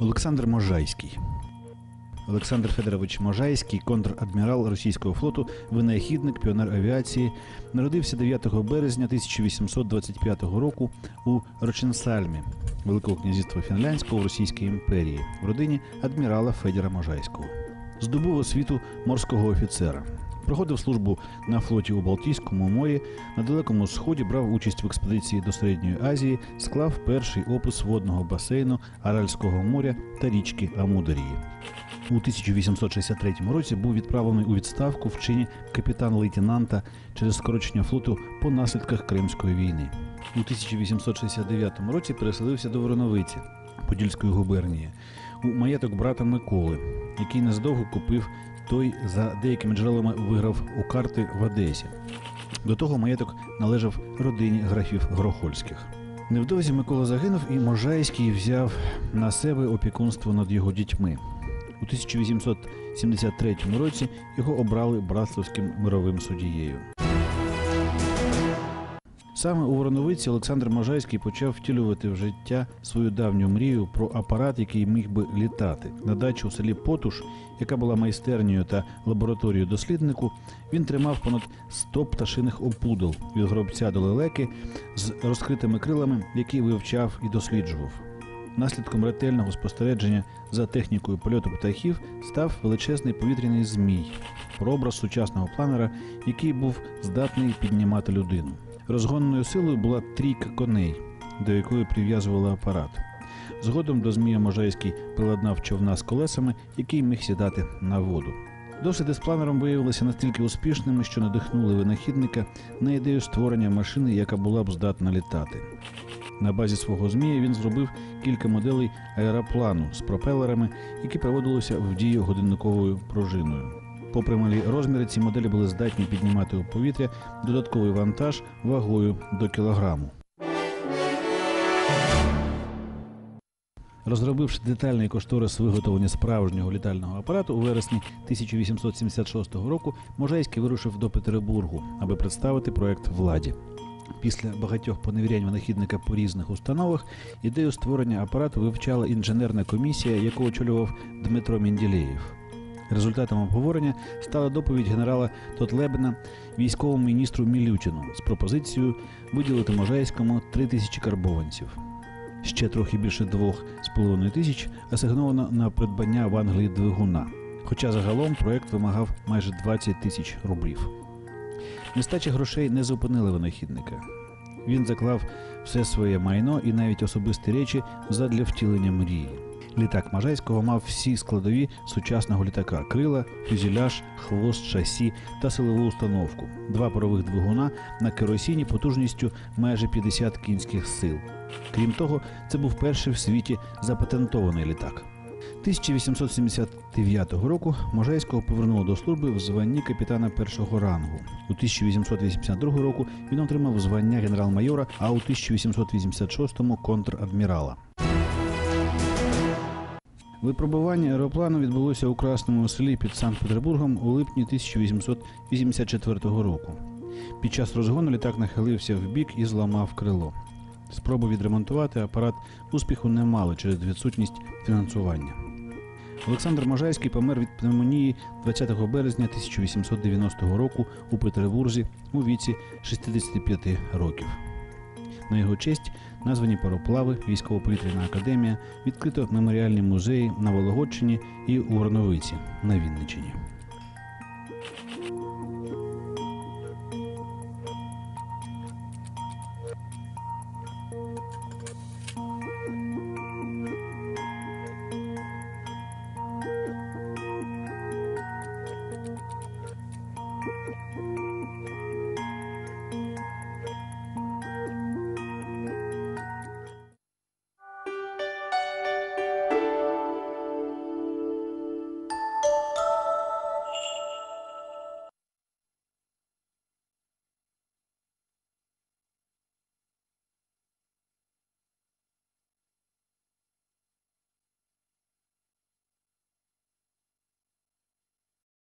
Олександр Можайський. Олександр Федорович Можайський, контр-адмірал російського флоту, винахідник, піонер авіації, народився 9 березня 1825 року у Роченсальмі, Великого князівства Фінляндського в Російській імперії, в родині адмірала Федіра Можайського. Здобув освіту морського офіцера. Проходив службу на флоті у Балтійському морі, на Далекому Сході брав участь в експедиції до Середньої Азії, склав перший опис водного басейну Аральського моря та річки Амударії. У 1863 році був відправлений у відставку в чині капітан-лейтенанта через скорочення флоту по наслідках Кримської війни. У 1869 році переселився до Вороновиці Подільської губернії у маєток брата Миколи, який незадовго купив той за деякими джерелами виграв у карти в Одесі. До того маєток належав родині графів Грохольських. Невдовзі Микола загинув, і Можайський взяв на себе опікунство над його дітьми. У 1873 році його обрали братславським мировим суддією. Саме у Вороновиці Олександр Можайський почав втілювати в життя свою давню мрію про апарат, який міг би літати. На дачу у селі Потуш, яка була майстернею та лабораторією досліднику, він тримав понад 100 пташиних опудал від гробця до лелеки з розкритими крилами, які вивчав і досліджував. Наслідком ретельного спостереження за технікою польоту птахів став величезний повітряний змій, прообраз сучасного планера, який був здатний піднімати людину. Розгонною силою була трійка коней, до якої прив'язували апарат. Згодом до Змія Можайський приладнав човна з колесами, який міг сідати на воду. Досліди з планером виявилися настільки успішними, що надихнули винахідника на ідею створення машини, яка була б здатна літати. На базі свого змія він зробив кілька моделей аероплану з пропелерами, які проводилися в дію годинниковою пружиною. Попри малі розміри, ці моделі були здатні піднімати у повітря додатковий вантаж вагою до кілограму. Розробивши детальний кошторис виготовлення справжнього літального апарату у вересні 1876 року, Можайський вирушив до Петербургу, аби представити проект владі. Після багатьох поневірянь винахідника по різних установах ідею створення апарату вивчала інженерна комісія, яку очолював Дмитро Мінділеєв. Результатом обговорення стала доповідь генерала Тотлебена військовому міністру Мілючину з пропозицією виділити Можайському 3 тисячі карбованців. Ще трохи більше двох з половиною тисяч асигновано на придбання в Англії двигуна. Хоча загалом проект вимагав майже 20 тисяч рублів. Нестача грошей не зупинили винахідника. Він заклав все своє майно і навіть особисті речі задля втілення мрії. Літак Можайського мав всі складові сучасного літака: крила, фюзеляж, хвост, шасі та силову установку, два парових двигуна на керосіні потужністю майже 50 кінських сил. Крім того, це був перший в світі запатентований літак. 1879 року Можайського повернуло до служби в званні капітана першого рангу. У 1882 року він отримав звання генерал-майора, а у 1886-му контр-адмірала. Випробування аероплану відбулося у Красному селі під Санкт-Петербургом у липні 1884 року. Під час розгону літак нахилився в бік і зламав крило. Спроби відремонтувати апарат успіху не мали через відсутність фінансування. Олександр Можайський помер від пневмонії 20 березня 1890 року у Петербурзі у віці 65 років. На його честь названі пароплави, військово-повітряна академія, відкрито меморіальні музеї на Вологодчині і у Горновиці на Вінниччині.